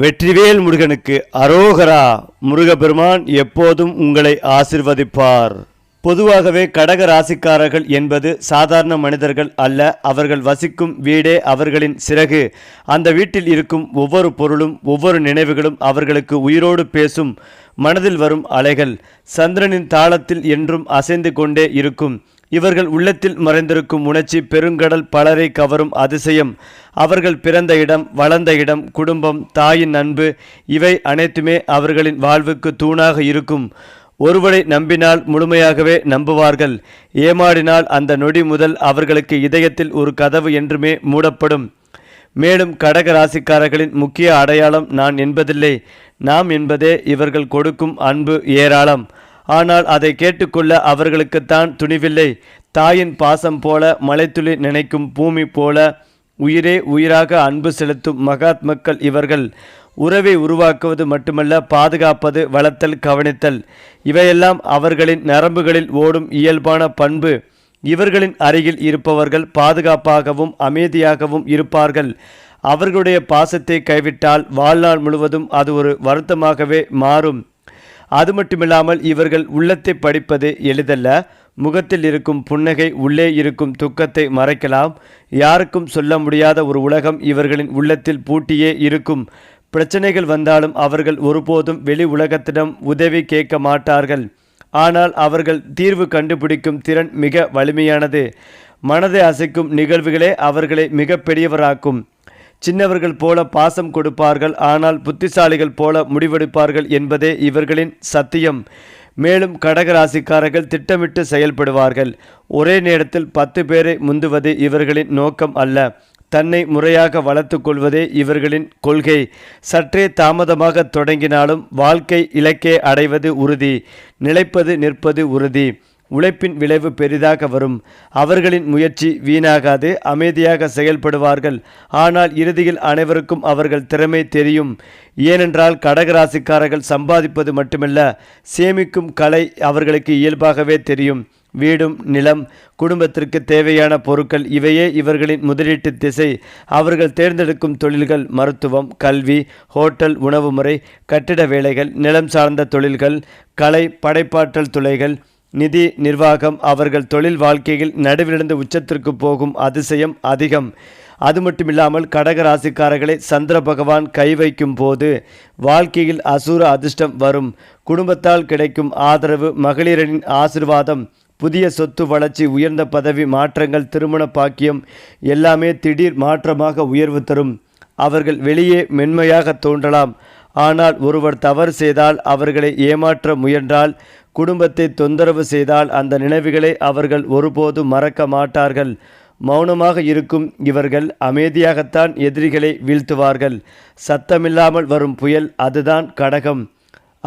வெற்றிவேல் முருகனுக்கு அரோகரா முருகப்பெருமான் எப்போதும் உங்களை ஆசிர்வதிப்பார். பொதுவாகவே கடக ராசிக்காரர்கள் என்பது சாதாரண மனிதர்கள் அல்ல அவர்கள் வசிக்கும் வீடே அவர்களின் சிறகு. அந்த வீட்டில் இருக்கும் ஒவ்வொரு பொருளும் ஒவ்வொரு நினைவுகளும் அவர்களுக்கு உயிரோடு பேசும் மனதில் வரும் அலைகள். சந்திரனின் தாளத்தில் என்றும் அசைந்து கொண்டே இருக்கும். இவர்கள் உள்ளத்தில் மறைந்திருக்கும் உணர்ச்சி பெருங்கடல் பலரை கவரும் அதிசயம். அவர்கள் பிறந்த இடம் வளர்ந்த இடம் குடும்பம் தாயின் அன்பு இவை அனைத்துமே அவர்களின் வாழ்வுக்கு தூணாக இருக்கும். ஒருவரை நம்பினால் முழுமையாகவே நம்புவார்கள். ஏமாடினால் அந்த நொடி முதல் அவர்களுக்கு இதயத்தில் ஒரு கதவு என்றுமே மூடப்படும். மேலும் கடக ராசிக்காரர்களின் முக்கிய அடையாளம் நான் என்பதில்லை. நாம் என்பதே இவர்கள் கொடுக்கும் அன்பு ஏராளம். ஆனால் அதை கேட்டுக்கொள்ள அவர்களுக்குத்தான் துணிவில்லை. தாயின் பாசம் போல மலைத்துளி நினைக்கும் பூமி போல உயிரே உயிராக அன்பு செலுத்தும் மகாத்மக்கள் இவர்கள். உறவை உருவாக்குவது மட்டுமல்ல பாதுகாப்பது வளர்த்தல் கவனித்தல். இவையெல்லாம் அவர்களின் நரம்புகளில் ஓடும் இயல்பான பண்பு. இவர்களின் அருகில் இருப்பவர்கள் பாதுகாப்பாகவும் அமைதியாகவும் இருப்பார்கள். அவர்களுடைய பாசத்தை கைவிட்டால் வாழ்நாள் முழுவதும் அது ஒரு வருத்தமாகவே மாறும். அது மட்டுமில்லாமல் இவர்கள் உள்ளத்தை படிப்பது எளிதல்ல. முகத்தில் இருக்கும் புன்னகை உள்ளே இருக்கும் துக்கத்தை மறைக்கலாம். யாருக்கும் சொல்ல முடியாத ஒரு உலகம் இவர்களின் உள்ளத்தில் பூட்டியே இருக்கும். பிரச்சனைகள் வந்தாலும் அவர்கள் ஒருபோதும் வெளி உலகத்திடம் உதவி கேட்க மாட்டார்கள். ஆனால் அவர்கள் தீர்வு கண்டுபிடிக்கும் திறன் மிக வலிமையானது. மனதை அசைக்கும் நிகழ்வுகளே அவர்களை மிக பெரியவராக்கும் சின்னவர்கள் போல பாசம் கொடுப்பார்கள் ஆனால் புத்திசாலிகள் போல முடிவெடுப்பார்கள் என்பதே இவர்களின் சத்தியம். மேலும் கடகராசிக்காரர்கள் திட்டமிட்டு செயல்படுவார்கள். ஒரே நேரத்தில் பத்து பேரை முந்துவது இவர்களின் நோக்கம் அல்ல. தன்னை முறையாக வளர்த்து கொள்வதே இவர்களின் கொள்கை. சற்றே தாமதமாக தொடங்கினாலும் வாழ்க்கை இலக்கே அடைவது உறுதி. நிலைப்பது நிற்பது உறுதி. உழைப்பின் விளைவு பெரிதாக வரும். அவர்களின் முயற்சி வீணாகாது அமைதியாக செயல்படுவார்கள். ஆனால் இறுதியில் அனைவருக்கும் அவர்கள் திறமை தெரியும். ஏனென்றால் கடகராசிக்காரர்கள் சம்பாதிப்பது மட்டுமல்ல சேமிக்கும் கலை அவர்களுக்கு இயல்பாகவே தெரியும். வீடும் நிலம் குடும்பத்திற்கு தேவையான பொருட்கள் இவையே இவர்களின் முதலீட்டு திசை. அவர்கள் தேர்ந்தெடுக்கும் தொழில்கள் மருத்துவம் கல்வி ஹோட்டல் உணவு முறை கட்டிட வேலைகள் நிலம் சார்ந்த தொழில்கள் கலை படைப்பாற்றல் துளைகள் நிதி நிர்வாகம் அவர்கள் தொழில் வாழ்க்கையில் நடுவிலிருந்து உச்சத்திற்கு போகும் அதிசயம் அதிகம். அது மட்டுமில்லாமல் கடக ராசிக்காரர்களை சந்திர பகவான் கை வைக்கும் போது வாழ்க்கையில் அசுர அதிர்ஷ்டம் வரும். குடும்பத்தால் கிடைக்கும் ஆதரவு மகளிரின் ஆசிர்வாதம் புதிய சொத்து வளர்ச்சி உயர்ந்த பதவி மாற்றங்கள் திருமண பாக்கியம் எல்லாமே திடீர் மாற்றமாக உயர்வு தரும். அவர்கள் வெளியே மென்மையாக தோன்றலாம். ஆனால் ஒருவர் தவறு செய்தால் அவர்களை ஏமாற்ற முயன்றால் குடும்பத்தை தொந்தரவு செய்தால் அந்த நினைவுகளை அவர்கள் ஒருபோதும் மறக்க மாட்டார்கள். மௌனமாக இருக்கும் இவர்கள் அமைதியாகத்தான் எதிரிகளை வீழ்த்துவார்கள். சத்தமில்லாமல் வரும் புயல் அதுதான் கடகம்.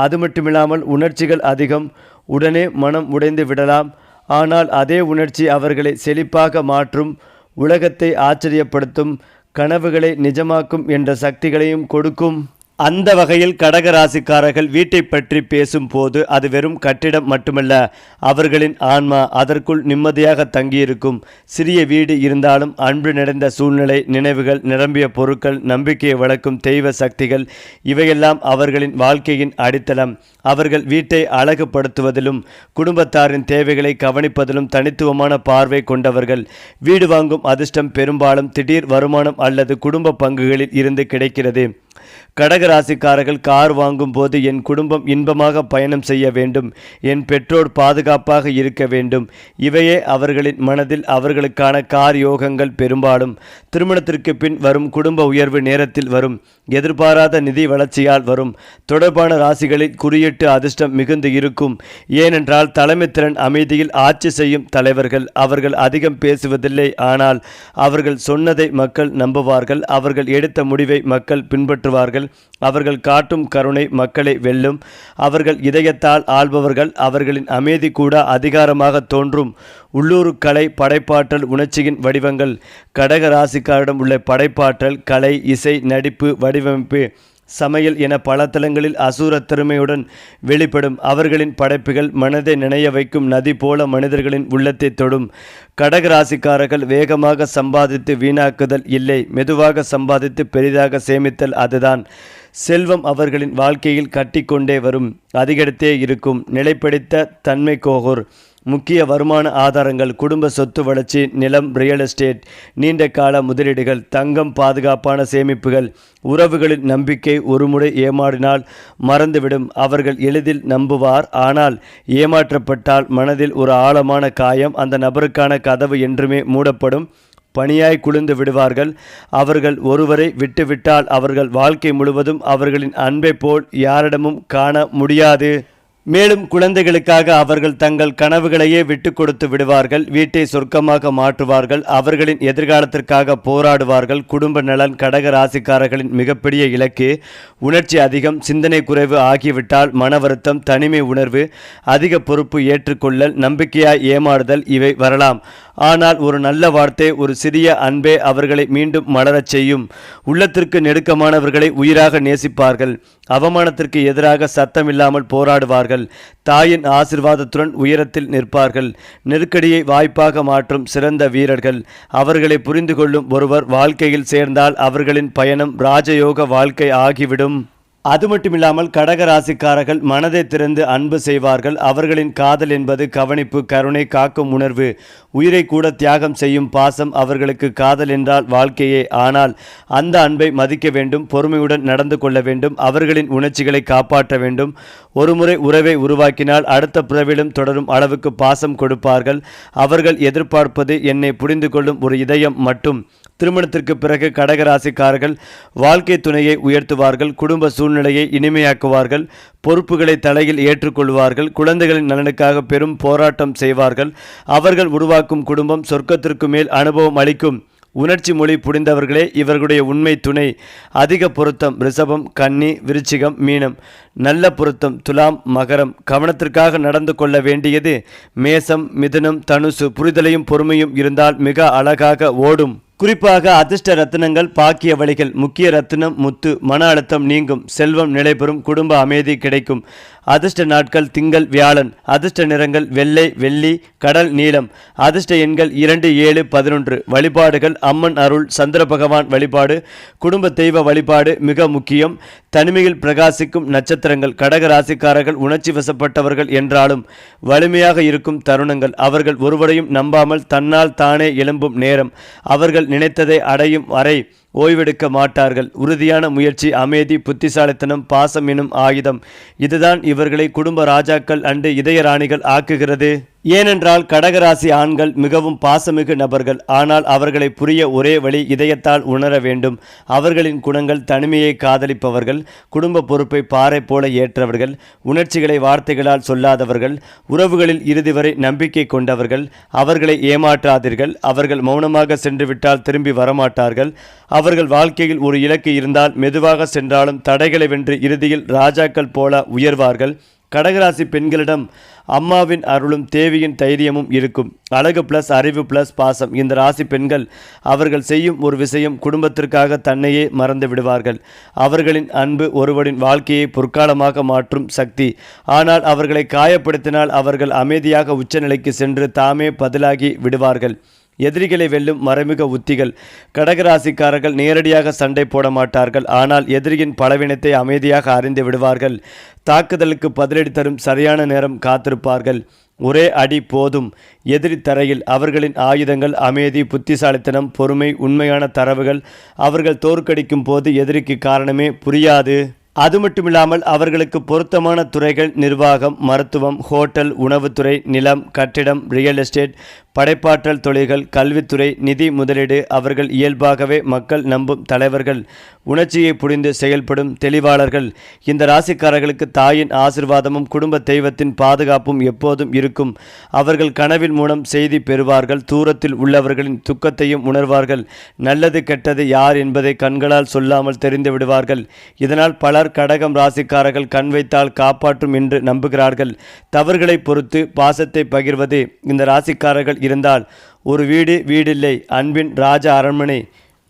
அது மட்டுமில்லாமல் உணர்ச்சிகள் அதிகம். உடனே மனம் உடைந்து விடலாம். ஆனால் அதே உணர்ச்சி அவர்களை செழிப்பாக மாற்றும் உலகத்தை ஆச்சரியப்படுத்தும் கனவுகளை நிஜமாக்கும் என்ற சக்திகளையும் கொடுக்கும். அந்த வகையில் கடக ராசிக்காரர்கள் வீட்டை பற்றி பேசும்போது அது வெறும் கட்டிடம் மட்டுமல்ல அவர்களின் ஆன்மா அதற்குள் நிம்மதியாக தங்கியிருக்கும். சிறிய வீடு இருந்தாலும் அன்பு நிறைந்த சூழ்நிலை நினைவுகள் நிரம்பிய பொருட்கள் நம்பிக்கையை வளர்க்கும் தெய்வ சக்திகள் இவையெல்லாம் அவர்களின் வாழ்க்கையின் அடித்தளம். அவர்கள் வீட்டை அழகுபடுத்துவதிலும் குடும்பத்தாரின் தேவைகளை கவனிப்பதிலும் தனித்துவமான பார்வை கொண்டவர்கள். வீடு வாங்கும் அதிர்ஷ்டம் பெரும்பாலும் திடீர் வருமானம் அல்லது குடும்ப பங்குகளில் இருந்து கிடைக்கிறது. கடகராசிக்காரர்கள் கார் வாங்கும் போது என் குடும்பம் இன்பமாக பயணம் செய்ய வேண்டும். என் பெற்றோர் பாதுகாப்பாக இருக்க வேண்டும். இவையே அவர்களின் மனதில் அவர்களுக்கான கார் யோகங்கள் பெரும்பாலும். திருமணத்திற்கு பின் வரும் குடும்ப உயர்வு நேரத்தில் வரும். எதிர்பாராத நிதி வளர்ச்சியால் வரும். தொடர்பான ராசிகளில் குறியீட்டு அதிர்ஷ்டம் மிகுந்து இருக்கும். ஏனென்றால் தலைமைத்திறன் அமைதியில் ஆட்சி செய்யும் தலைவர்கள் அவர்கள் அதிகம் பேசுவதில்லை. ஆனால் அவர்கள் சொன்னதை மக்கள் நம்புவார்கள். அவர்கள் எடுத்த முடிவை மக்கள் பின்பற்றுவார்கள். அவர்கள் காட்டும் கருணை மக்களை வெல்லும். அவர்கள் இதயத்தால் ஆள்பவர்கள் அவர்களின் அமைதி கூட அதிகாரமாக தோன்றும். உள்ளூர் கலை படைப்பாற்றல் உணர்ச்சியின் வடிவங்கள். கடக ராசிக்காரிடம் உள்ள படைப்பாற்றல் கலை இசை நடிப்பு வடிவமைப்பு சமையல் என பல தலங்களில் அசூர திறமையுடன் வெளிப்படும் அவர்களின் படைப்புகள் மனதை நினைய வைக்கும் நதி போல மனிதர்களின் உள்ளத்தை தொடும். கடகராசிக்காரர்கள் வேகமாக சம்பாதித்து வீணாக்குதல் இல்லை. மெதுவாக சம்பாதித்து பெரிதாக சேமித்தல் அதுதான். செல்வம் அவர்களின் வாழ்க்கையில் கட்டிக்கொண்டே வரும். அதிகரித்தே இருக்கும். நிலைப்படுத்த தன்மை கோகூர் முக்கிய வருமான ஆதாரங்கள் குடும்ப சொத்து வளர்ச்சி நிலம் ரியல் எஸ்டேட் நீண்ட கால முதலீடுகள் தங்கம் பாதுகாப்பான சேமிப்புகள் உறவுகளின் நம்பிக்கை ஒருமுறை ஏமாறினால் மறந்துவிடும். அவர்கள் எளிதில் நம்புவார். ஆனால் ஏமாற்றப்பட்டால் மனதில் ஒரு ஆழமான காயம் அந்த நபருக்கான கதவு என்றுமே மூடப்படும். பணியாய் குளிர்ந்து விடுவார்கள். அவர்கள் ஒருவரை விட்டுவிட்டால் அவர்கள் வாழ்க்கை முழுவதும் அவர்களின் அன்பை போல் யாரிடமும் காண முடியாது. மேலும் குழந்தைகளுக்காக அவர்கள் தங்கள் கனவுகளையே விட்டு கொடுத்து விடுவார்கள் வீட்டை சொர்க்கமாக மாற்றுவார்கள் அவர்களின் எதிர்காலத்திற்காக போராடுவார்கள். குடும்ப நலன் கடக ராசிக்காரர்களின் மிகப்பெரிய இலக்கு உணர்ச்சி அதிகம் சிந்தனை குறைவு ஆகிவிட்டால் மன வருத்தம் தனிமை உணர்வு அதிக பொறுப்பு ஏற்றுக்கொள்ளல் நம்பிக்கையாய் ஏமாறுதல் இவை வரலாம். ஆனால் ஒரு நல்ல வார்த்தை ஒரு சிறிய அன்பே அவர்களை மீண்டும் மலரச் செய்யும். உள்ளத்திற்கு நெருக்கமானவர்களை உயிராக நேசிப்பார்கள். அவமானத்திற்கு எதிராக சத்தமில்லாமல் போராடுவார்கள். தாயின் ஆசிர்வாதத்துடன் உயரத்தில் நிற்பார்கள். நெருக்கடியை வாய்ப்பாக மாற்றும் சிறந்த வீரர்கள். அவர்களை புரிந்து கொள்ளும் ஒருவர் வாழ்க்கையில் சேர்ந்தால் அவர்களின் பயணம் ராஜயோக வாழ்க்கை ஆகிவிடும். அது மட்டுமில்லாமல் கடக ராசிக்காரர்கள் மனதை திறந்து அன்பு செய்வார்கள். அவர்களின் காதல் என்பது கவனிப்பு கருணை காக்கும் உணர்வு. உயிரை கூட தியாகம் செய்யும் பாசம் அவர்களுக்கு காதல் என்றால் வாழ்க்கையே. ஆனால் அந்த அன்பை மதிக்க வேண்டும் பொறுமையுடன் நடந்து கொள்ள வேண்டும் அவர்களின் உணர்ச்சிகளை காப்பாற்ற வேண்டும். ஒருமுறை உறவை உருவாக்கினால் அடுத்த பிறவிலும் தொடரும் அளவுக்கு பாசம் கொடுப்பார்கள். அவர்கள் எதிர்பார்ப்பது என்னை புரிந்து கொள்ளும் ஒரு இதயம் மட்டும். திருமணத்திற்கு பிறகு கடகராசிக்காரர்கள் வாழ்க்கை துணையை உயர்த்துவார்கள். குடும்ப சூழ்நிலையை இனிமையாக்குவார்கள் பொறுப்புகளை தலையில் ஏற்றுக்கொள்வார்கள் குழந்தைகளின் நலனுக்காக பெரும் போராட்டம் செய்வார்கள் அவர்கள் உருவாக்கும் குடும்பம் சொர்க்கத்திற்கு மேல் அனுபவம் அளிக்கும். உணர்ச்சி மொழி புரிந்தவர்களே இவர்களுடைய உண்மை துணை. அதிக பொருத்தம் ரிஷபம் கன்னி விருச்சிகம் மீனம். நல்ல பொருத்தம் துலாம் மகரம். கவனத்திற்காக நடந்து கொள்ள வேண்டியது மேசம் மிதுனம் தனுசு. புரிதலையும் பொறுமையும் இருந்தால் மிக அழகாக ஓடும். குறிப்பாக அதிர்ஷ்ட ரத்தினங்கள் பாக்கிய வழிகள் முக்கிய ரத்தினம் முத்து மன அழுத்தம் நீங்கும் செல்வம் நிலைபெறும் குடும்ப அமைதி கிடைக்கும். அதிர்ஷ்ட நாட்கள் திங்கள் வியாழன் அதிர்ஷ்ட நிறங்கள் வெள்ளை வெள்ளி கடல் நீளம் அதிர்ஷ்ட எண்கள் இரண்டு ஏழு பதினொன்று. வழிபாடுகள் அம்மன் அருள் சந்திர பகவான் வழிபாடு குடும்ப தெய்வ வழிபாடு மிக முக்கியம். தனிமையில் பிரகாசிக்கும் நட்சத்திரங்கள் கடக ராசிக்காரர்கள் உணர்ச்சி வசப்பட்டவர்கள் என்றாலும் வலிமையாக இருக்கும் தருணங்கள். அவர்கள் ஒருவரையும் நம்பாமல் தன்னால் தானே எழும்பும் நேரம். அவர்கள் நினைத்ததை அடையும் வரை ஓய்வெடுக்க மாட்டார்கள். உறுதியான முயற்சி அமைதி புத்திசாலித்தனம் பாசம் எனும் ஆயுதம். இதுதான் இவர்களை குடும்ப ராஜாக்கள் அண்டு இதய ராணிகள் ஆக்குகிறது. ஏனென்றால் கடகராசி ஆண்கள் மிகவும் பாசமிகு நபர்கள். ஆனால் அவர்களை புரிய ஒரே வழி இதயத்தால் உணர வேண்டும். அவர்களின் குணங்கள் தனிமையை காதலிப்பவர்கள் குடும்ப பொறுப்பை பாறை போல ஏற்றவர்கள் உணர்ச்சிகளை வார்த்தைகளால் சொல்லாதவர்கள் உறவுகளில் இறுதி வரை நம்பிக்கை கொண்டவர்கள் அவர்களை ஏமாற்றாதீர்கள் அவர்கள் மௌனமாக சென்றுவிட்டால் திரும்பி வரமாட்டார்கள் அவர்கள் வாழ்க்கையில் ஒரு இலக்கு இருந்தால் மெதுவாக சென்றாலும் தடைகளை வென்று இறுதியில் ராஜாக்கள் போல உயர்வார்கள். கடகராசி பெண்களிடம் அம்மாவின் அருளும் தேவியின் தைரியமும் இருக்கும். அழகு ப்ளஸ் அறிவு ப்ளஸ் பாசம். இந்த ராசி பெண்கள் அவர்கள் செய்யும் ஒரு விஷயம் குடும்பத்திற்காக தன்னையே மறந்து விடுவார்கள். அவர்களின் அன்பு ஒருவரின் வாழ்க்கையை பொற்காலமாக மாற்றும் சக்தி. ஆனால் அவர்களை காயப்படுத்தினால் அவர்கள் அமைதியாக உச்சநிலைக்கு சென்று தாமே பதிலாகி விடுவார்கள். எதிரிகளை வெல்லும் மறைமுக உத்திகள். கடகராசிக்காரர்கள் நேரடியாக சண்டை போட மாட்டார்கள். ஆனால் எதிரியின் பலவீனத்தை அமைதியாக அறிந்து விடுவார்கள். தாக்குதலுக்கு பதிலடி தரும் சரியான நேரம் காத்திருப்பார்கள். ஒரே அடி போதும். எதிரி தரையில் அவர்களின் ஆயுதங்கள் அமைதி புத்திசாலித்தனம் பொறுமை உண்மையான தரவுகள் அவர்கள் தோற்கடிக்கும் போது எதிரிக்கு காரணமே புரியாது. அது மட்டுமில்லாமல் அவர்களுக்கு பொருத்தமான துறைகள் நிர்வாகம் மருத்துவம் ஹோட்டல் உணவுத்துறை நிலம் கட்டிடம் ரியல் எஸ்டேட் படைப்பாற்றல் தொழில்கள் கல்வித்துறை நிதி முதலீடு அவர்கள் இயல்பாகவே மக்கள் நம்பும் தலைவர்கள். உணர்ச்சியை புரிந்து செயல்படும் தெளிவாளர்கள். இந்த ராசிக்காரர்களுக்கு தாயின் ஆசிர்வாதமும் குடும்ப தெய்வத்தின் பாதுகாப்பும் எப்போதும் இருக்கும். அவர்கள் கனவின் மூலம் செய்தி பெறுவார்கள் தூரத்தில் உள்ளவர்களின் துக்கத்தையும் உணர்வார்கள். நல்லது கெட்டது யார் என்பதை கண்களால் சொல்லாமல் தெரிந்து விடுவார்கள். இதனால் பலர் கடகம் ராசிக்காரர்கள் கண் வைத்தால் காப்பாற்றும் என்று நம்புகிறார்கள். தவறுகளை பொறுத்து பாசத்தை பகிர்வது இந்த ராசிக்காரர்கள் இருந்தால் ஒரு வீடு வீடில்லை. அன்பின் ராஜ அரண்மனை.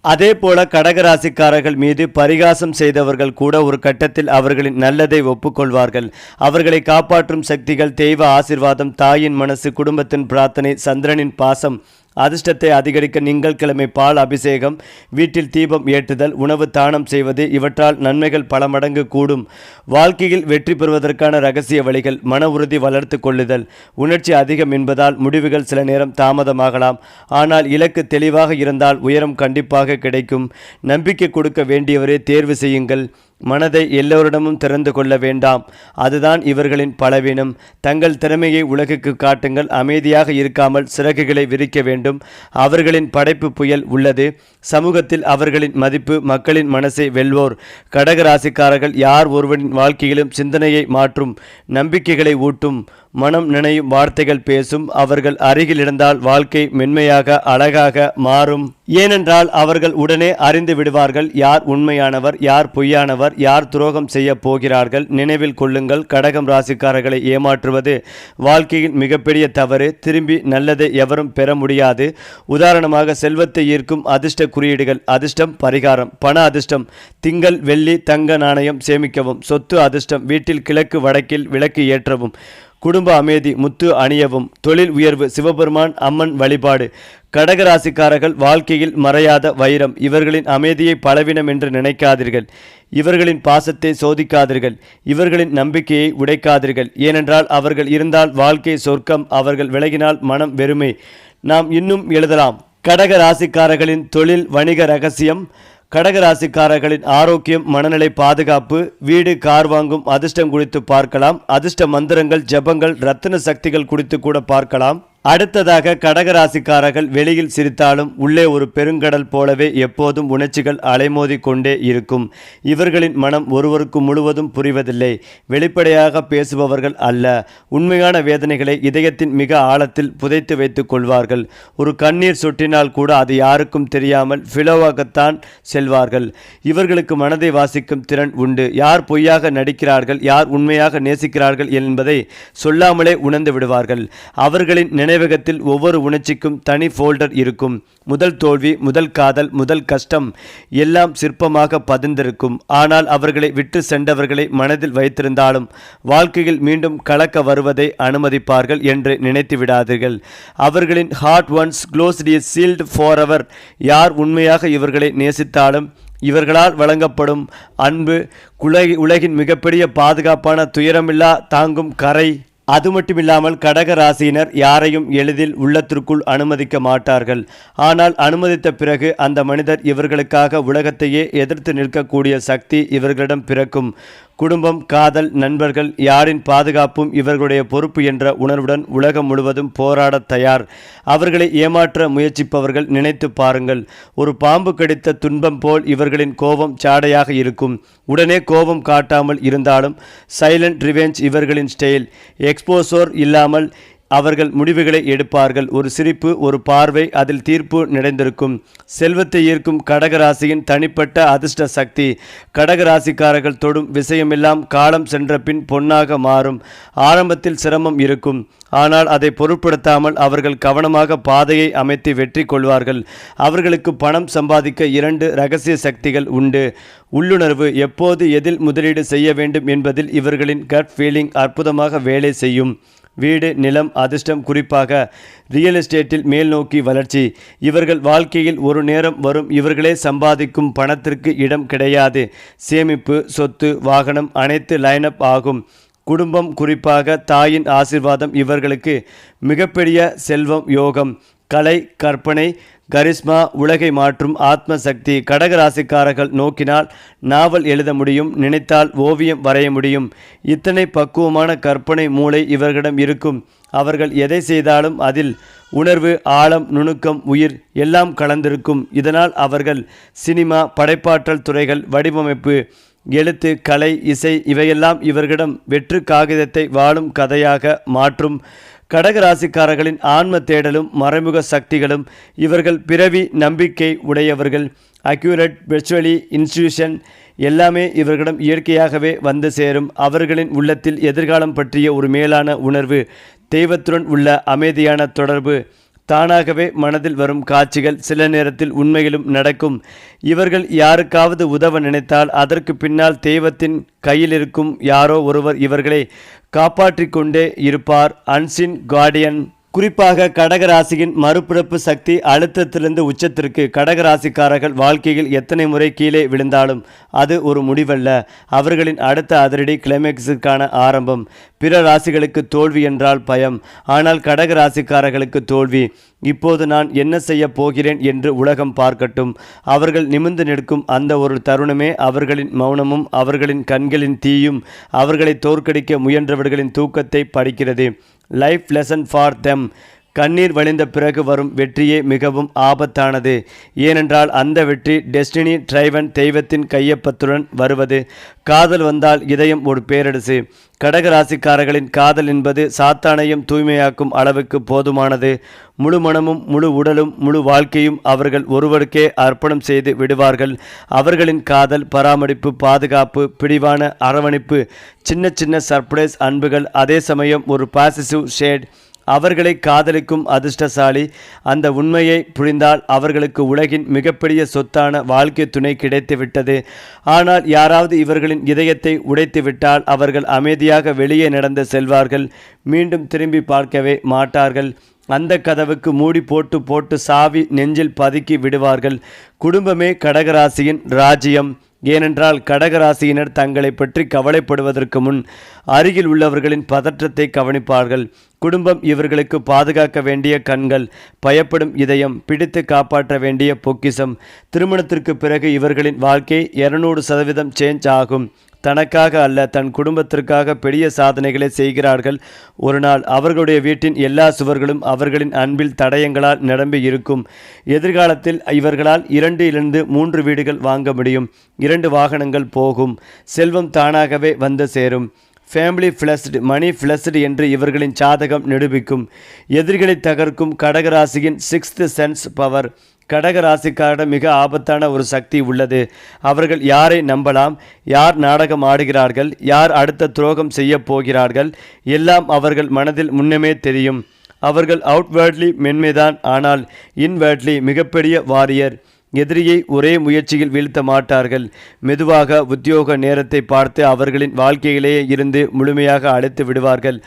அதே போல கடகராசிக்காரர்கள் மீது பரிகாசம் செய்தவர்கள் கூட ஒரு கட்டத்தில் அவர்களின் நல்லதை ஒப்புக்கொள்வார்கள். அவர்களை காப்பாற்றும் சக்திகள் தெய்வ ஆசிர்வாதம் தாயின் மனசு குடும்பத்தின் பிரார்த்தனை சந்திரனின் பாசம் அதிர்ஷ்டத்தை அதிகரிக்க திங்கட்கிழமை பால் அபிஷேகம் வீட்டில் தீபம் ஏற்றுதல் உணவு தானம் செய்வது இவற்றால் நன்மைகள் பல மடங்கு கூடும். வாழ்க்கையில் வெற்றி பெறுவதற்கான ரகசிய வழிகள் மன உறுதி வளர்த்து கொள்ளுதல். உணர்ச்சி அதிகம் என்பதால் முடிவுகள் சில நேரம் தாமதமாகலாம். ஆனால் இலக்கு தெளிவாக இருந்தால் உயரம் கண்டிப்பாக கிடைக்கும். நம்பிக்கை கொடுக்க வேண்டியவரே தேர்வு செய்யுங்கள். மனதை எல்லோரிடமும் திறந்து கொள்ள வேண்டாம். அதுதான் இவர்களின் பலவீனம். தங்கள் திறமையை உலகுக்கு காட்டுங்கள். அமைதியாக இருக்காமல் சிறகுகளை விரிக்க வேண்டும். அவர்களின் படைப்பு புயல் உள்ளது. சமூகத்தில் அவர்களின் மதிப்பு மக்களின் மனசை வெல்வோர். கடகராசிக்காரர்கள் யார் ஒருவரின் வாழ்க்கையிலும் சிந்தனையை மாற்றும். நம்பிக்கைகளை ஊட்டும். மனம் நினையும் வார்த்தைகள் பேசும் அவர்கள் அருகில் இருந்தால் வாழ்க்கை மென்மையாக அழகாக மாறும். ஏனென்றால் அவர்கள் உடனே அறிந்து விடுவார்கள் யார் உண்மையானவர் யார் பொய்யானவர் யார் துரோகம் செய்ய போகிறார்கள். நினைவில் கொள்ளுங்கள் கடகம் ராசிக்காரர்களை ஏமாற்றுவது வாழ்க்கையின் மிகப்பெரிய தவறு. திரும்பி நல்லதை எவரும் பெற முடியாது. உதாரணமாக செல்வத்தை ஈர்க்கும் அதிர்ஷ்ட குறியீடுகள் அதிர்ஷ்டம் பரிகாரம். பண அதிர்ஷ்டம் திங்கள் வெள்ளி தங்க நாணயம் சேமிக்கவும். சொத்து அதிர்ஷ்டம் வீட்டில் கிழக்கு வடக்கில் விளக்கு ஏற்றவும். குடும்ப அமைதி முத்து அணியவும் தொழில் உயர்வு சிவபெருமான் அம்மன் வழிபாடு கடகராசிக்காரர்கள் வாழ்க்கையில் மறையாத வைரம் இவர்களின் அமைதியை பலவீனம் என்று நினைக்காதீர்கள். இவர்களின் பாசத்தை சோதிக்காதீர்கள். இவர்களின் நம்பிக்கையை உடைக்காதீர்கள். ஏனென்றால் அவர்கள் இருந்தால் வாழ்க்கை சொர்க்கம் அவர்கள் விலகினால் மனம் வெறுமை. நாம் இன்னும் எழுதலாம் கடக ராசிக்காரர்களின் தொழில் வணிக ரகசியம் கடகராசிக்காரர்களின் ஆரோக்கியம் மனநிலை பாதுகாப்பு வீடு கார் வாங்கும் அதிர்ஷ்டம் குறித்து பார்க்கலாம். அதிர்ஷ்ட மந்திரங்கள் ஜபங்கள் ரத்தின சக்திகள் குறித்து கூட பார்க்கலாம். அடுத்ததாக கடகராசிக்காரர்கள் வெளியில் சிரித்தாலும் உள்ளே ஒரு பெருங்கடல் போலவே எப்போதும் உணர்ச்சிகள் அலைமோதி கொண்டே இருக்கும். இவர்களின் மனம் ஒருவருக்கு முழுவதும் புரிவதில்லை. வெளிப்படையாக பேசுபவர்கள் அல்ல. உண்மையான வேதனைகளை இதயத்தின் மிக ஆழத்தில் புதைத்து வைத்துக் கொள்வார்கள். ஒரு கண்ணீர் சொட்டினால் கூட அது யாருக்கும் தெரியாமல் ஃபிலோவாகத்தான் செல்வார்கள். இவர்களுக்கு மனதை வாசிக்கும் திறன் உண்டு. யார் பொய்யாக நடிக்கிறார்கள் யார் உண்மையாக நேசிக்கிறார்கள் என்பதை சொல்லாமலே உணர்ந்து விடுவார்கள். அவர்களின் நினைவகத்தில் ஒவ்வொரு உணர்ச்சிக்கும் தனி ஃபோல்டர் இருக்கும். முதல் தோல்வி முதல் காதல் முதல் கஷ்டம் எல்லாம் சிற்பமாக பதிந்திருக்கும். ஆனால் அவர்களை விட்டு சென்றவர்களை மனதில் வைத்திருந்தாலும் வாழ்க்கையில் மீண்டும் கலக்க வருவதை அனுமதிப்பார்கள் என்று நினைத்து விடாதீர்கள். அவர்களின் heart once closed sealed for அவர் யார் உண்மையாக இவர்களை நேசித்தாலும் இவர்களால் வழங்கப்படும் அன்பு உலகின் மிகப்பெரிய பாதுகாப்பான துயரமில்லா தாங்கும் கரை. அது மட்டுமில்லாமல் கடக ராசியினர் யாரையும் எளிதில் உள்ளத்திற்குள் அனுமதிக்க மாட்டார்கள். ஆனால் அனுமதித்த பிறகு அந்த மனிதர் இவர்களுக்காக உலகத்தையே எதிர்த்து நிற்கக்கூடிய சக்தி இவர்களிடம் பிறக்கும். குடும்பம் காதல் நண்பர்கள் யாரின் பாதுகாப்பும் இவர்களுடைய பொறுப்பு என்ற உணர்வுடன் உலகம் முழுவதும் போராட தயார். அவர்களை ஏமாற்ற முயற்சிப்பவர்கள் நினைத்து பாருங்கள். ஒரு பாம்பு கடித்த துன்பம் போல் இவர்களின் கோபம் சாடையாக இருக்கும். உடனே கோபம் காட்டாமல் இருந்தாலும் சைலண்ட் ரிவெஞ்ச் இவர்களின் ஸ்டைல் எக்ஸ்போசோர் இல்லாமல் அவர்கள் முடிவுகளை எடுப்பார்கள். ஒரு சிரிப்பு ஒரு பார்வை அதில் தீர்ப்பு நிறைந்திருக்கும். செல்வத்தை ஈர்க்கும் கடகராசியின் தனிப்பட்ட அதிர்ஷ்ட சக்தி. கடகராசிக்காரர்கள் தொடும் விஷயமெல்லாம் காலம் சென்ற பின் பொன்னாக மாறும். ஆரம்பத்தில் சிரமம் இருக்கும். ஆனால் அதை பொருட்படுத்தாமல் அவர்கள் கவனமாக பாதையை அமைத்து வெற்றி கொள்வார்கள். அவர்களுக்கு பணம் சம்பாதிக்க இரண்டு ரகசிய சக்திகள் உண்டு. உள்ளுணர்வு எப்போது எதில் முதலீடு செய்ய வேண்டும் என்பதில் இவர்களின் கட் ஃபீலிங் அற்புதமாக வேலை செய்யும். வீடு நிலம் அதிர்ஷ்டம் குறிப்பாக ரியல் எஸ்டேட்டில் மேல் நோக்கி வளர்ச்சி. இவர்கள் வாழ்க்கையில் ஒரு நேரம் வரும் இவர்களே சம்பாதிக்கும் பணத்திற்கு இடம் கிடையாது. சேமிப்பு சொத்து வாகனம் அனைத்து லைனப் ஆகும். குடும்பம் குறிப்பாக தாயின் ஆசிர்வாதம் இவர்களுக்கு மிகப்பெரிய செல்வம் யோகம். கலை கற்பனை கரிஸ்மா உலகை மாற்றும் ஆத்ம சக்தி கடகராசிக்காரர்கள் நோக்கினால் நாவல் எழுத முடியும் நினைத்தால் ஓவியம் வரைய முடியும். இத்தனை பக்குவமான கற்பனை மூளை இவர்களிடம் இருக்கும். அவர்கள் எதை செய்தாலும் அதில் உணர்வு ஆழம் நுணுக்கம் உயிர் எல்லாம் கலந்திருக்கும். இதனால் அவர்கள் சினிமா படைப்பாற்றல் துறைகள் வடிவமைப்பு எழுத்து கலை இசை இவையெல்லாம் இவர்களிடம் வெற்று காகிதத்தை வாழும் கதையாக மாற்றும். கடகராசிக்காரர்களின் ஆன்ம தேடலும் மறைமுக சக்திகளும் இவர்கள் பிறவி நம்பிக்கை உடையவர்கள் அக்யூரட் விர்ச்சுவலி இன்ஸ்டியூஷன் எல்லாமே இவர்களிடம் இயற்கையாகவே வந்து சேரும். அவர்களின் உள்ளத்தில் எதிர்காலம் பற்றிய ஒரு மேலான உணர்வு தெய்வத்துடன் உள்ள அமைதியான தொடர்பு தானாகவே மனதில் வரும் காட்சிகள் சில நேரத்தில் உண்மையிலும் நடக்கும். இவர்கள் யாருக்காவது உதவ நினைத்தால் அதற்கு பின்னால் தெய்வத்தின் கையில் இருக்கும் யாரோ ஒருவர் இவர்களை காப்பாற்றிக் கொண்டே இருப்பார். அன்சின் கார்டியன் குறிப்பாக கடகராசியின் மறுபிறப்பு சக்தி அழுத்தத்திலிருந்து உச்சத்திற்கு கடகராசிக்காரர்கள் வாழ்க்கையில் எத்தனை முறை கீழே விழுந்தாலும் அது ஒரு முடிவல்ல. அவர்களின் அடுத்த அதிரடி கிளைமேக்ஸுக்கான ஆரம்பம். பிற ராசிகளுக்கு தோல்வி என்றால் பயம். ஆனால் கடக ராசிக்காரர்களுக்கு தோல்வி. இப்போது நான் என்ன செய்ய போகிறேன் என்று உலகம் பார்க்கட்டும். அவர்கள் நிமிர்ந்து நிற்கும் அந்த ஒரு தருணமே அவர்களின் மௌனமும் அவர்களின் கண்களின் தீயும் அவர்களை தோற்கடிக்க முயன்றவர்களின் தூக்கத்தை படிக்கிறது. லைஃப் லெசன் ஃபார் தெம் கண்ணீர் வழிந்த பிறகு வரும் வெற்றியே மிகவும் ஆபத்தானது. ஏனென்றால் அந்த வெற்றி டெஸ்டினி டிரைவன் தெய்வத்தின் கையொப்பத்துடன் வருவது. காதல் வந்தால் இதயம் ஒரு பேரரசு. கடகராசிக்காரர்களின் காதல் என்பது சாத்தானையும் தூய்மையாக்கும் அளவுக்கு போதுமானது. முழு மனமும் முழு உடலும் முழு வாழ்க்கையும் அவர்கள் ஒருவருக்கே அர்ப்பணம் செய்து விடுவார்கள். அவர்களின் காதல் பராமரிப்பு பாதுகாப்பு பிடிவான அரவணைப்பு சின்ன சின்ன சர்ப்ரைஸ் அன்புகள். அதே சமயம் ஒரு பாசிசிவ் ஷேட் அவர்களை காதலிக்கும் அதிர்ஷ்டசாலி. அந்த உண்மையை புரிந்தால் அவர்களுக்கு உலகின் மிகப்பெரிய சொத்தான வாழ்க்கை துணை கிடைத்துவிட்டது. ஆனால் யாராவது இவர்களின் இதயத்தை உடைத்துவிட்டால் அவர்கள் அமைதியாக வெளியே நடந்து செல்வார்கள். மீண்டும் திரும்பி பார்க்கவே மாட்டார்கள். அந்த கதவுக்கு மூடி போட்டு போட்டு சாவி நெஞ்சில் பதுக்கி விடுவார்கள். குடும்பமே கடகராசியின் ராஜ்யம். ஏனென்றால் கடகராசியினர் தங்களை பற்றி கவலைப்படுவதற்கு முன் அருகில் உள்ளவர்களின் பதற்றத்தை கவனிப்பார்கள். குடும்பம் இவர்களுக்கு பாதுகாக்க வேண்டிய கண்கள் பயப்படும் இதயம் பிடித்து காப்பாற்ற வேண்டிய பொக்கிசம். திருமணத்திற்கு பிறகு இவர்களின் வாழ்க்கை இருநூறு சதவீதம் சேஞ்ச் ஆகும். தனக்காக அல்ல தன் குடும்பத்திற்காக பெரிய சாதனைகளை செய்கிறார்கள். ஒரு நாள் அவர்களுடைய வீட்டின் எல்லா சுவர்களும் அவர்களின் அன்பில் தடயங்களால் நிரம்பி இருக்கும். எதிர்காலத்தில் இவர்களால் இரண்டிலிருந்து மூன்று வீடுகள் வாங்க முடியும். இரண்டு வாகனங்கள் போகும். செல்வம் தானாகவே வந்து சேரும். ஃபேமிலி ஃப்ளஸ்டு மணி ஃப்ளஸ்டு என்று இவர்களின் சாதகம் நிரூபிக்கும். எதிரிகளை தகர்க்கும் கடகராசியின் சிக்ஸ்த் சென்ஸ் பவர் கடக ராசிக்காரிடம் மிக ஆபத்தான ஒரு சக்தி உள்ளது. அவர்கள் யாரை நம்பலாம்? யார் நாடகம் ஆடுகிறார்கள்? யார் அடுத்த துரோகம் செய்ய போகிறார்கள்? எல்லாம் அவர்கள் மனதில் முன்னமே தெரியும். அவர்கள் அவுட்வேர்ட்லி மென்மைதான். ஆனால் இன்வேர்ட்லி மிகப்பெரிய வாரியர். எதிரியை ஒரே முயற்சியில் வீழ்த்த மாட்டார்கள். மெதுவாக உத்தியோக நேரத்தை பார்த்து அவர்களின் வாழ்க்கையிலேயே இருந்து முழுமையாக அழைத்து விடுவார்கள்.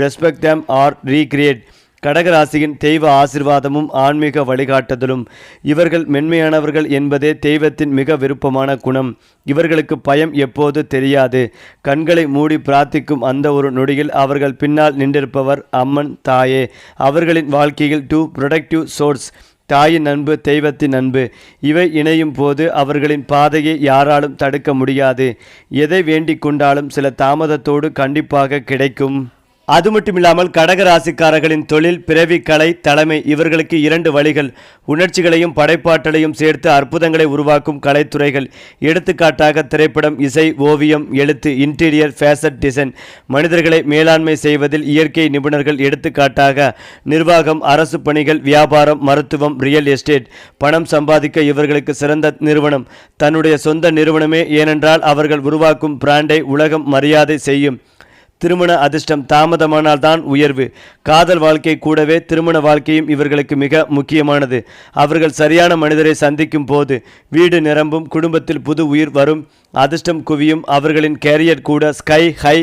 ரெஸ்பெக்ட் தம் ஆர் ரீக்ரியேட் கடகராசியின் தெய்வ ஆசிர்வாதமும் ஆன்மீக வழிகாட்டுதலும். இவர்கள் மென்மையானவர்கள் என்பதே தெய்வத்தின் மிக விருப்பமான குணம். இவர்களுக்கு பயம் எப்போது தெரியாது. கண்களை மூடி பிரார்த்திக்கும் அந்த ஒரு நொடியில் அவர்கள் பின்னால் நின்றிருப்பவர் அம்மன் தாயே. அவர்களின் வாழ்க்கையில் டூ ப்ரொடக்டிவ் சோர்ஸ் தாயின் அன்பு தெய்வத்தின் அன்பு இவை இணையும் போது அவர்களின் பாதையை யாராலும் தடுக்க முடியாது. எதை வேண்டிக் கொண்டாலும் சில தாமதத்தோடு கண்டிப்பாக கிடைக்கும். அது மட்டுமில்லாமல் கடக ராசிக்காரர்களின் தொழில் பிறவி கலை தலைமை இவர்களுக்கு இரண்டு வழிகள். உணர்ச்சிகளையும் படைப்பாற்றலையும் சேர்த்து அற்புதங்களை உருவாக்கும் கலைத்துறைகள். எடுத்துக்காட்டாக திரைப்படம் இசை ஓவியம் எழுத்து இன்டீரியர் ஃபேஷன் டிசைன் மனிதர்களை மேலாண்மை செய்வதில் இயற்கை நிபுணர்கள். எடுத்துக்காட்டாக நிர்வாகம் அரசு பணிகள் வியாபாரம் மருத்துவம் ரியல் எஸ்டேட் பணம் சம்பாதிக்க இவர்களுக்கு சிறந்த நிறுவனம். தன்னுடைய சொந்த நிறுவனமே ஏனென்றால் அவர்கள் உருவாக்கும் பிராண்டை உலகம் மரியாதை செய்யும். திருமண அதிர்ஷ்டம் தாமதமானால் தான் உயர்வு. காதல் வாழ்க்கை கூடவே திருமண வாழ்க்கையும் இவர்களுக்கு மிக முக்கியமானது. அவர்கள் சரியான மனிதரை சந்திக்கும் போது வீடு நிரம்பும் குடும்பத்தில் புது உயிர் வரும் அதிர்ஷ்டம் குவியும் அவர்களின் கேரியர் கூட ஸ்கை ஹை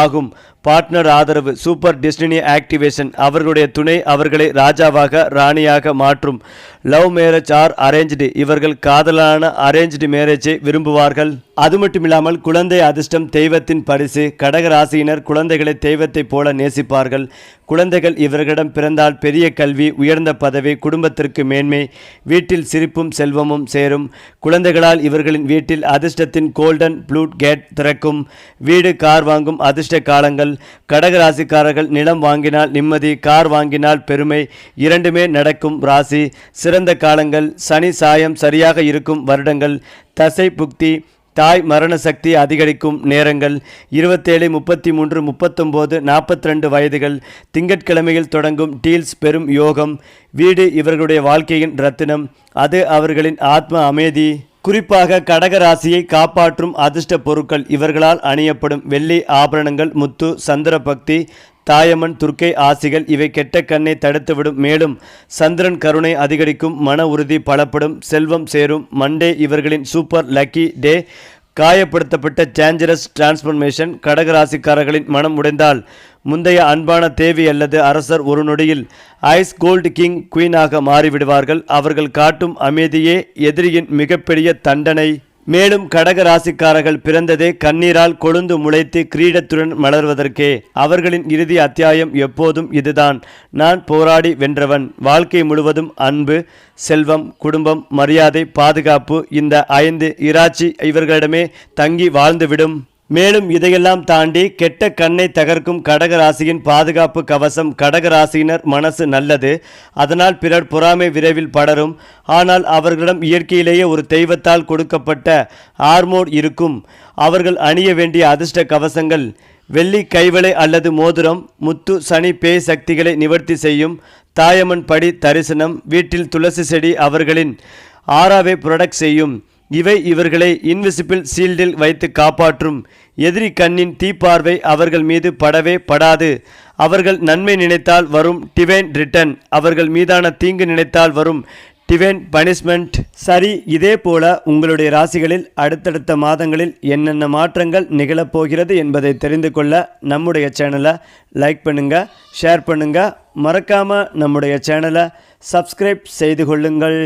ஆகும். பார்ட்னர் ஆதரவு சூப்பர் டிஸ்னி ஆக்டிவேஷன் அவர்களுடைய துணை அவர்களை ராஜாவாக ராணியாக மாற்றும். லவ் மேரேஜ் ஆர் அரேஞ்சு இவர்கள் காதலான அரேஞ்சு மேரேஜை விரும்புவார்கள். அது மட்டுமில்லாமல் குழந்தை அதிர்ஷ்டம் தெய்வத்தின் பரிசு கடகராசியினர் குழந்தைகளை தெய்வத்தைப் போல நேசிப்பார்கள். குழந்தைகள் இவர்களிடம் பிறந்தால் பெரிய கல்வி உயர்ந்த பதவி குடும்பத்திற்கு மேன்மை வீட்டில் சிரிப்பும் செல்வமும் சேரும். குழந்தைகளால் இவர்களின் வீட்டில் அதிர்ஷ்டத்தின் கோல்டன் ப்ளூட் கேட் திறக்கும். வீடு கார் வாங்கும் அதிர்ஷ்ட காலங்கள். கடகராசிக்காரர்கள் நிலம் வாங்கினால் நிம்மதி கார் வாங்கினால் பெருமை இரண்டுமே நடக்கும் ராசி. சிறந்த காலங்கள் சனி சாயம் சரியாக இருக்கும் வருடங்கள் தசை புக்தி தாய் மரண சக்தி அதிகரிக்கும் நேரங்கள். இருபத்தேழு முப்பத்தி மூன்று முப்பத்தொம்போது நாற்பத்தி ரெண்டு வயதுகள் திங்கட்கிழமையில் தொடங்கும் டீல்ஸ் பெரும் யோகம். வீடு இவர்களுடைய வாழ்க்கையின் ரத்தினம். அது அவர்களின் ஆத்ம அமைதி. குறிப்பாக கடக ராசியை காப்பாற்றும் அதிர்ஷ்ட பொருட்கள் இவர்களால் அணியப்படும் வெள்ளி ஆபரணங்கள் முத்து சந்திர பக்தி தாயம்மன் துர்க்கை ஆசிகள் இவை கெட்ட கண்ணை தடுத்துவிடும். மேலும் சந்திரன் கருணை அதிகரிக்கும் மன உறுதி பலப்படும் செல்வம் சேரும். மண்டே இவர்களின் சூப்பர் லக்கி டே. காயப்படுத்தப்பட்ட சேஞ்சரஸ் டிரான்ஸ்ஃபர்மேஷன் கடகராசிக்காரர்களின் மனம் உடைந்தால் முந்தைய அன்பான தேவி அல்லது அரசர் ஒரு நொடியில் ஐஸ் கோல்டு கிங் குயினாக மாறிவிடுவார்கள். அவர்கள் காட்டும் அமைதியே எதிரியின் மிகப்பெரிய தண்டனை. மேலும் கடக ராசிக்காரர்கள் பிறந்ததே கண்ணீரால் கொழுந்து முளைத்து கிரீடத்துடன் மலர்வதற்கே. அவர்களின் இறுதி அத்தியாயம் எப்போதும் இதுதான். நான் போராடி வென்றவன். வாழ்க்கை முழுவதும் அன்பு செல்வம் குடும்பம் மரியாதை பாதுகாப்பு இந்த ஐந்து இராச்சி இவர்களிடமே தங்கி வாழ்ந்துவிடும். மேலும் இதையெல்லாம் தாண்டி கெட்ட கண்ணை தகர்க்கும் கடக ராசியின் பாதுகாப்பு கவசம் கடக ராசியினர் மனசு நல்லது. அதனால் பிறர் பொறாமை விரைவில் படரும். ஆனால் அவர்களிடம் இயற்கையிலேயே ஒரு தெய்வத்தால் கொடுக்கப்பட்ட ஆர்மோட் இருக்கும். அவர்கள் அணிய வேண்டிய அதிர்ஷ்ட கவசங்கள் வெள்ளி கைவளை அல்லது மோதிரம் முத்து சனி பேய் சக்திகளை நிவர்த்தி செய்யும். தாயம்மன் படி தரிசனம் வீட்டில் துளசி செடி அவர்களின் ஆறாவை புரொடக்ட் செய்யும். இவை இவர்களை இன்விசிபிள் சீல்டில் வைத்து காப்பாற்றும். எதிரி கண்ணின் தீப்பார்வை அவர்கள் மீது படவே படாது. அவர்கள் நன்மை நினைத்தால் வரும் டிவைன் ரிட்டன் அவர்கள் மீதான தீங்கு நினைத்தால் வரும் டிவைன் பனிஷ்மெண்ட் சரி இதே போல உங்களுடைய ராசிகளில் அடுத்தடுத்த மாதங்களில் என்னென்ன மாற்றங்கள் நிகழப்போகிறது என்பதை தெரிந்து கொள்ள நம்முடைய சேனலை லைக் பண்ணுங்கள் ஷேர் பண்ணுங்கள் மறக்காமல் நம்முடைய சேனலை சப்ஸ்கிரைப் செய்து கொள்ளுங்கள்.